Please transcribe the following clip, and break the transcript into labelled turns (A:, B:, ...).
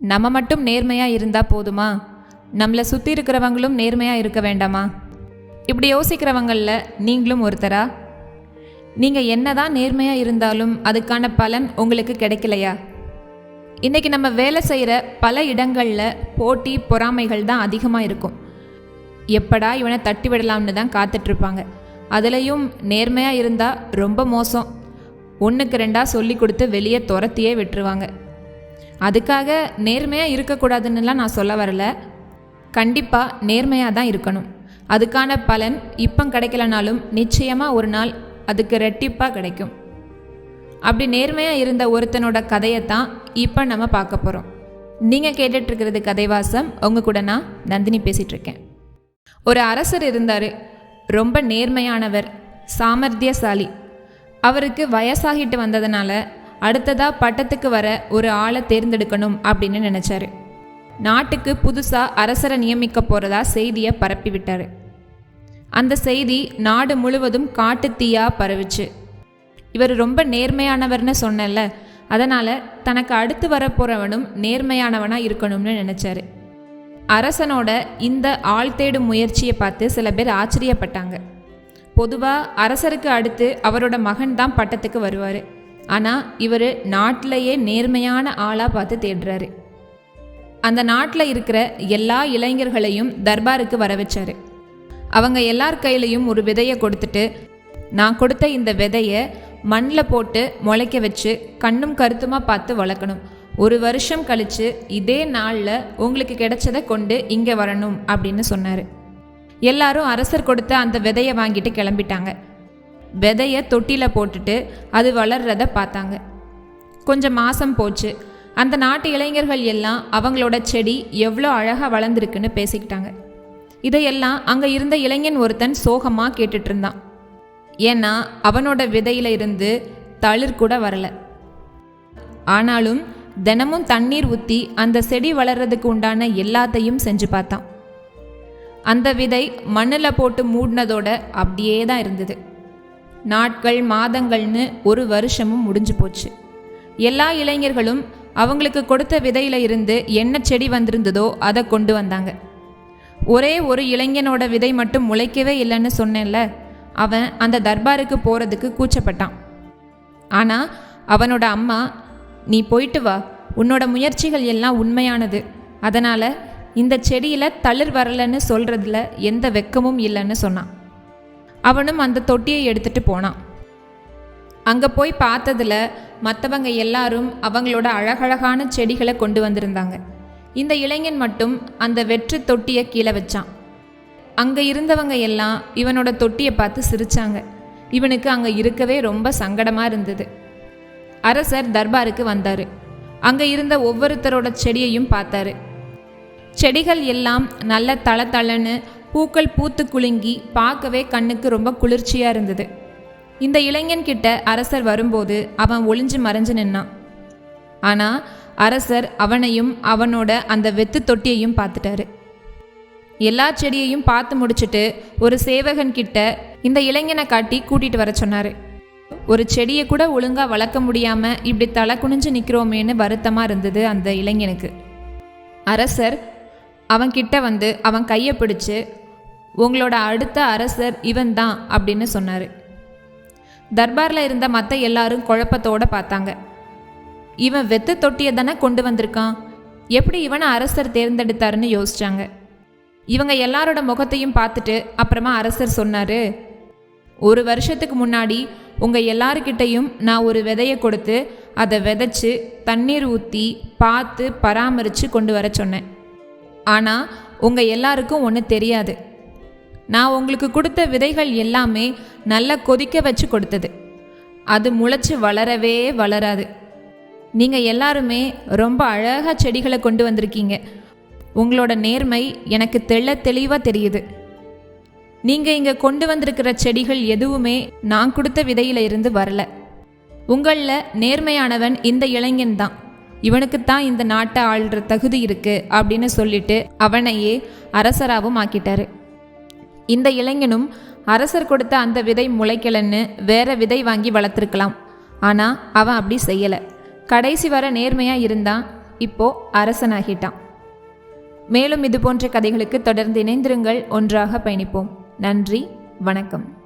A: நம்ம மட்டும் நேர்மையாக இருந்தால் போதுமா? நம்மளை சுற்றி இருக்கிறவங்களும் நேர்மையாக இருக்க வேண்டாமா? இப்படி யோசிக்கிறவங்களில் நீங்களும் ஒருத்தரா? நீங்கள் என்ன தான் நேர்மையாக இருந்தாலும் அதுக்கான பலன் உங்களுக்கு கிடைக்கலையா? இன்றைக்கி நம்ம வேலை செய்கிற பல இடங்களில் போட்டி பொறாமைகள் தான் அதிகமாக இருக்கும். எப்படா இவனை தட்டி விடலாம்னு தான் காத்துட்ருப்பாங்க. அதுலேயும் நேர்மையாக இருந்தால் ரொம்ப மோசம். ஒன்றுக்கு ரெண்டாக சொல்லி கொடுத்து வெளியே துரத்தியே விட்டுருவாங்க. அதுக்காக நேர்மையாக இருக்கக்கூடாதுன்னுலாம் நான் சொல்ல வரல. கண்டிப்பாக நேர்மையாக தான் இருக்கணும். அதுக்கான பலன் இப்போ கிடைக்கலனாலும் நிச்சயமாக ஒரு நாள் அதுக்கு ரெட்டிப்பாக கிடைக்கும். அப்படி நேர்மையாக இருந்த ஒருத்தனோட கதையை தான் இப்போ நம்ம பார்க்க போகிறோம் நீங்கள் கேட்டுட்ருக்கிறது கதைவாசம். உங்கள் கூட நான் நந்தினி பேசிகிட்ருக்கேன் ஒரு அரசர் இருந்தார். ரொம்ப நேர்மையானவர் சாமர்த்தியசாலி. அவருக்கு வயசாகிட்டு வந்ததுனால அடுத்ததாக பட்டத்துக்கு வர ஒரு ஆளை தேர்ந்தெடுக்கணும் அப்படின்னு நினச்சாரு. நாட்டுக்கு புதுசாக அரசரை நியமிக்க போகிறதா செய்தியை பரப்பி விட்டார். அந்த செய்தி நாடு முழுவதும் காட்டு தீயாக பரவிச்சு. இவர் ரொம்ப நேர்மையானவர்னு சொன்னேன்ல அதனால் தனக்கு அடுத்து வரப்போகிறவனும் நேர்மையானவனாக இருக்கணும்னு நினச்சாரு. அரசனோட இந்த ஆள் தேடும் முயற்சியை பார்த்து சில பேர் ஆச்சரியப்பட்டாங்க. பொதுவாக அரசருக்கு அடுத்து அவரோட மகன் தான் பட்டத்துக்கு வருவார். ஆனால் இவர் நாட்டிலேயே நேர்மையான ஆளாக பார்த்து தேடுறாரு. அந்த நாட்டில் இருக்கிற எல்லா இளைஞர்களையும் தர்பாருக்கு வர வச்சாரு அவங்க எல்லார் கையிலையும் ஒரு விதையை கொடுத்துட்டு நான் கொடுத்த இந்த விதையை மண்ணில் போட்டு முளைக்க வச்சு கண்ணும் கருத்துமாக பார்த்து வளர்க்கணும். ஒரு வருஷம் கழித்து இதே நாளில் உங்களுக்கு கிடைச்சதை கொண்டு இங்கே வரணும் அப்படின்னு சொன்னார். எல்லாரும் அரசர் கொடுத்த அந்த விதையை வாங்கிட்டு கிளம்பிட்டாங்க. விதையை தொட்டியில் போட்டுட்டு அது வளர்றத பார்த்தாங்க. கொஞ்சம் மாதம் போச்சு. அந்த நாட்டு இளைஞர்கள் எல்லாம் அவங்களோட செடி எவ்வளோ அழகாக வளர்ந்துருக்குன்னு பேசிக்கிட்டாங்க. இதையெல்லாம் அங்கே இருந்த இளைஞன் ஒருத்தன் சோகமாக கேட்டுட்டு இருந்தான். ஏன்னா அவனோட விதையில இருந்து தளிர் கூட வரல. ஆனாலும் தினமும் தண்ணீர் ஊற்றி அந்த செடி வளர்றதுக்கு உண்டான எல்லாத்தையும் செஞ்சு பார்த்தான். அந்த விதை மண்ணில் போட்டு மூடினதோட அப்படியே தான் இருந்தது. நாட்கள் மாதங்கள்னு ஒரு வருஷமும் முடிஞ்சு போச்சு. எல்லா இளைஞர்களும் அவங்களுக்கு கொடுத்த விதையில இருந்து என்ன செடி வந்திருந்ததோ அதை கொண்டு வந்தாங்க. ஒரே ஒரு இளைஞனோட விதை மட்டும் முளைக்கவே இல்லைன்னு சொன்னேன்ல அவன் அந்த தர்பாருக்கு போகிறதுக்கு கூச்சப்பட்டான். ஆனால் அவனோட அம்மா நீ போயிட்டு வா உன்னோட முயற்சிகள் எல்லாம் உண்மையானது. அதனால் இந்த செடியில் தளிர் வரலன்னு சொல்கிறதுல எந்த வெக்கமும் இல்லைன்னு சொன்னான். அவனும் அந்த தொட்டியை எடுத்துட்டு போனான். அங்கே போய் பார்த்ததுல மற்றவங்க எல்லாரும் அவங்களோட அழகழகான செடிகளை கொண்டு வந்திருந்தாங்க. இந்த இளைஞன் மட்டும் அந்த வெற்று தொட்டியை கீழே வச்சான். அங்கே இருந்தவங்க எல்லாம் இவனோட தொட்டியை பார்த்து சிரிச்சாங்க. இவனுக்கு அங்கே இருக்கவே ரொம்ப சங்கடமாக இருந்தது. அரசர் தர்பாருக்கு வந்தார். அங்கே இருந்த ஒவ்வொருத்தரோட செடியையும் பார்த்தாரு. செடிகள் எல்லாம் நல்ல தள தளன்னு பூக்கள் பூத்து குலுங்கி பார்க்கவே கண்ணுக்கு ரொம்ப குளிர்ச்சியாக இருந்தது. இந்த இளைஞன் கிட்ட அரசர் வரும்போது அவன் ஒளிஞ்சு மறைஞ்சு நின்னான். ஆனால் அரசர் அவனையும் அவனோட அந்த வெத்து தொட்டியையும் பார்த்துட்டாரு. எல்லா செடியையும் பார்த்து முடிச்சுட்டு ஒரு சேவகன் கிட்ட இந்த இளைஞனை காட்டி கூட்டிகிட்டு வர சொன்னாரு. ஒரு செடியை கூட ஒழுங்காக வளர்க்க முடியாமல் இப்படி தலை குனிஞ்சு நிற்கிறோமேன்னு வருத்தமாக இருந்தது அந்த இளைஞனுக்கு. அரசர் அவன்கிட்ட வந்து அவன் கையை பிடிச்சு உங்களோட அடுத்த அரசர் இவன் தான் அப்படின்னு சொன்னார். தர்பாரில் இருந்த மற்ற எல்லாரும் குழப்பத்தோடு பார்த்தாங்க. இவன் வெத்த தொட்டியை தானே கொண்டு வந்திருக்கான்? எப்படி இவனை அரசர் தேர்ந்தெடுத்தாருன்னு யோசிச்சாங்க. இவங்க எல்லாரோட முகத்தையும் பார்த்துட்டு அப்புறமா அரசர் சொன்னார் ஒரு வருஷத்துக்கு முன்னாடி உங்கள் எல்லாருக்கிட்டையும் நான் ஒரு விதையை கொடுத்து அதை விதைச்சி தண்ணீர் ஊற்றி பார்த்து பராமரித்து கொண்டு வர சொன்னேன். ஆனால் உங்கள் எல்லாருக்கும் ஒன்று தெரியாது. நான் உங்களுக்கு கொடுத்த விதைகள் எல்லாமே நல்லா கொதிக்க வச்சு கொடுத்தது. அது முளைச்சி வளரவே வளராது. நீங்கள் எல்லாருமே ரொம்ப அழகாக செடிகளை கொண்டு வந்திருக்கீங்க. உங்களோட நேர்மை எனக்கு தெள்ள தெளிவாக தெரியுது. நீங்கள் இங்கே கொண்டு வந்திருக்கிற செடிகள் எதுவுமே நான் கொடுத்த விதையில இருந்து வரல. உங்களில் நேர்மையானவன் இந்த இளைஞன் தான். இவனுக்குத்தான் இந்த நாட்டை ஆள்ற தகுதி இருக்கு அப்படின்னு சொல்லிட்டு அவனையே அரசராகவும் ஆக்கிட்டாரு. இந்த இளைஞனும் அரசர் கொடுத்த அந்த விதை முளைக்கலன்னு வேற விதை வாங்கி வளர்த்துருக்கலாம். ஆனால் அவன் அப்படி செய்யலை. கடைசி வர நேர்மையாக இருந்தான். இப்போ அரசனாகிட்டான். மேலும் இது போன்ற கதைகளுக்கு தொடர்ந்து இணைந்திருங்கள். ஒன்றாக பயணிப்போம். நன்றி. வணக்கம்.